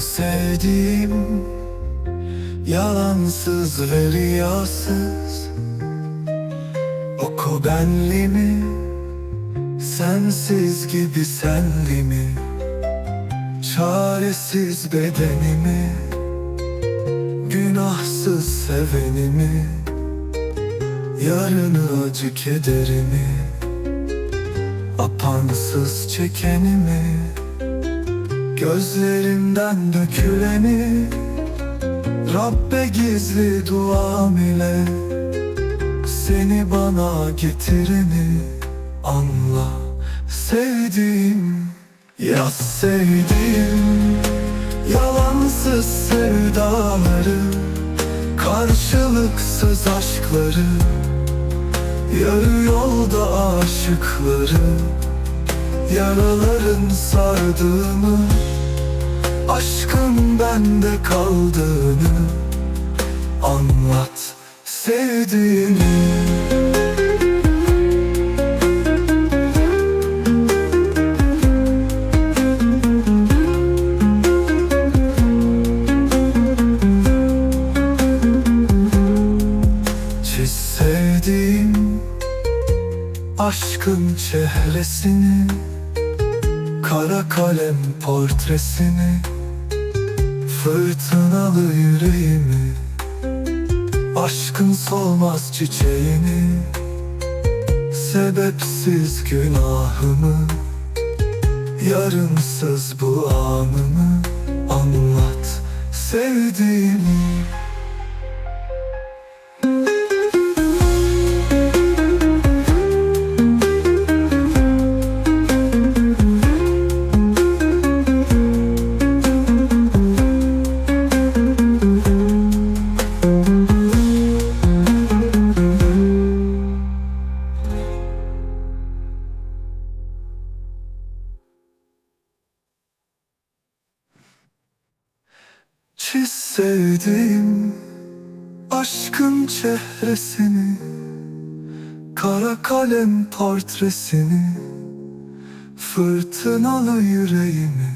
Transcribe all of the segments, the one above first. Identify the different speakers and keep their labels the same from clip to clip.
Speaker 1: sevdiğim Yalansız ve riyasız Oku benliğimi Sensiz gibi senli mi Çaresiz bedenimi Günahsız sevenimi Yarını acı kederimi Apansız çekenimi Gözlerimden döküleni Rabbe gizli duam ile Seni bana getireni Anla. Sevdiğim Yaz sevdiğim Yalansız sevdaları Karşılıksız aşkları Yarı yolda aşıkları Yaraların sardığını Aşkın bende kaldığını Anlat sevdiğimi Çiz sevdiğim Aşkın çehresini Kara kalem portresini Fırtınalı yüreğimi Aşkın solmaz çiçeğini Sebepsiz günahımı Yarınsız bu anımı Anlat sevdiğimi Çiz sevdiğim aşkın çehresini Kara kalem portresini Fırtınalı yüreğimi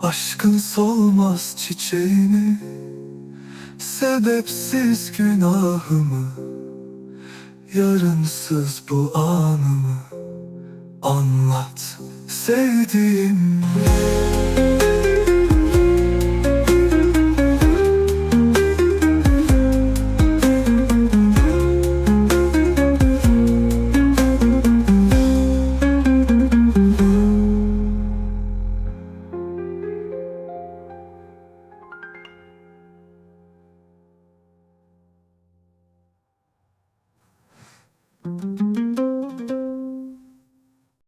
Speaker 1: Aşkın solmaz çiçeğini Sebepsiz günahımı Yarınsız bu anımı Anlat sevdiğim